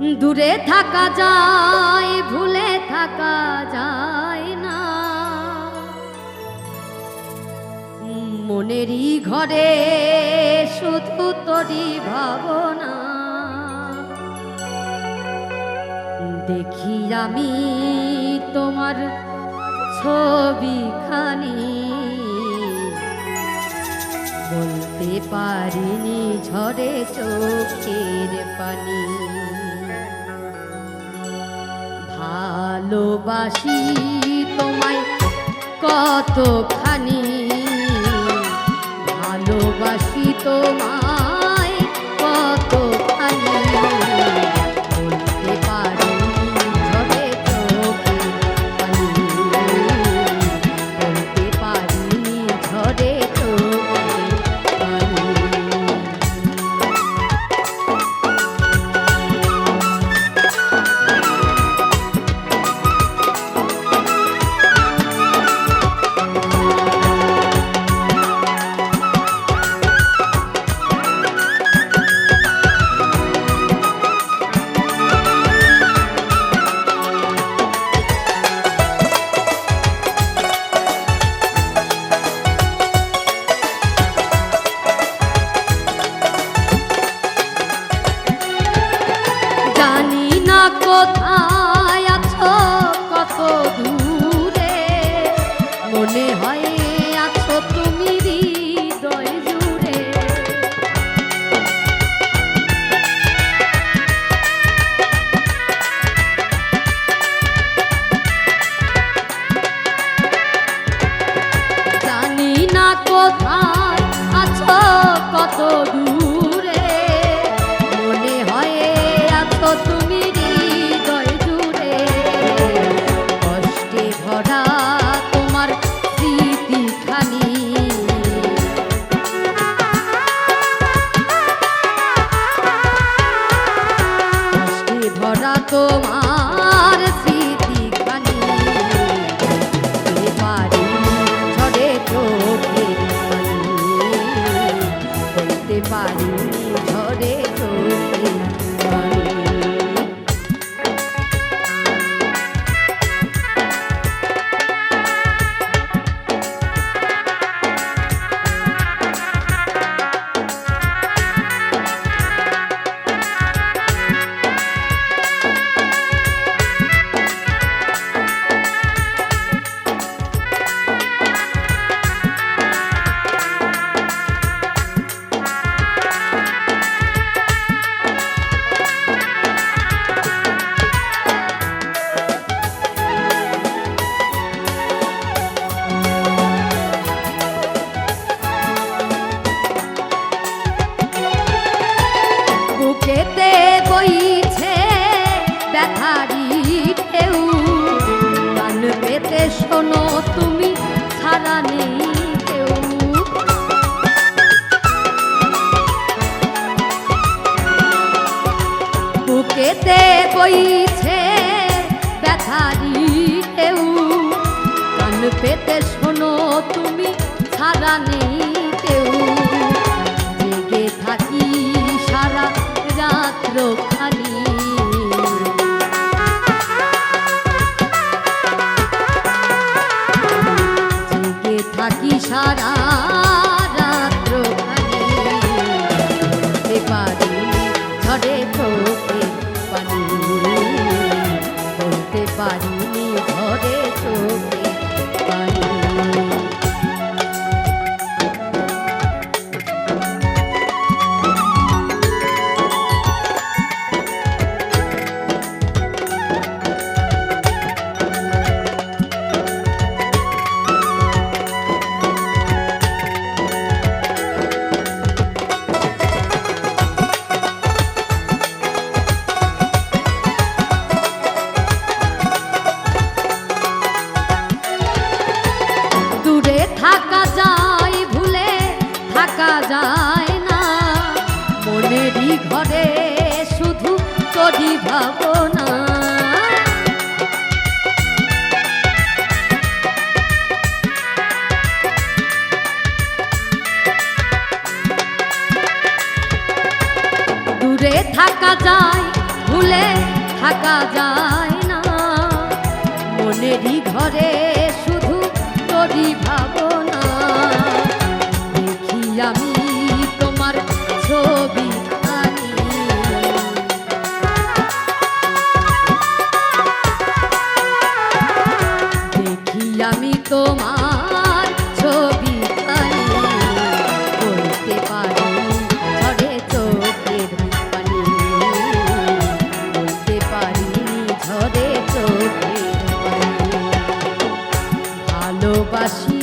দূরে থাকা যায়, ভুলে থাকা যায় না। মনেরই ঘরে শুধু তোরই ভাবনা। দেখি আমি তোমার ছবিখানি। বলতে পারিনি ঝরে চোখের পানি। ভালোবাসি তোমায় কতখানি? ভালোবাসি তোমায় তুমি ছাড়া নেই কেউ। বুকেতে বইছে ব্যথারি গান পেতে শোনো, তুমি ছাড়া নেই কেউ। জেগে সারা রাত্র পারি ঝড়ে চোখে পানি। তোরই ভাবনা দূরে থাকা যায় ভুলে থাকা যায় না। মনেরই ঘরে শুধু তোরই ভাবনা। ছিলামি তোমার ছবি বলতে পারি ঝড়ে চোখের পানি। বলতে পারি ঝড়ে চোখের পানি। ভালোবাসি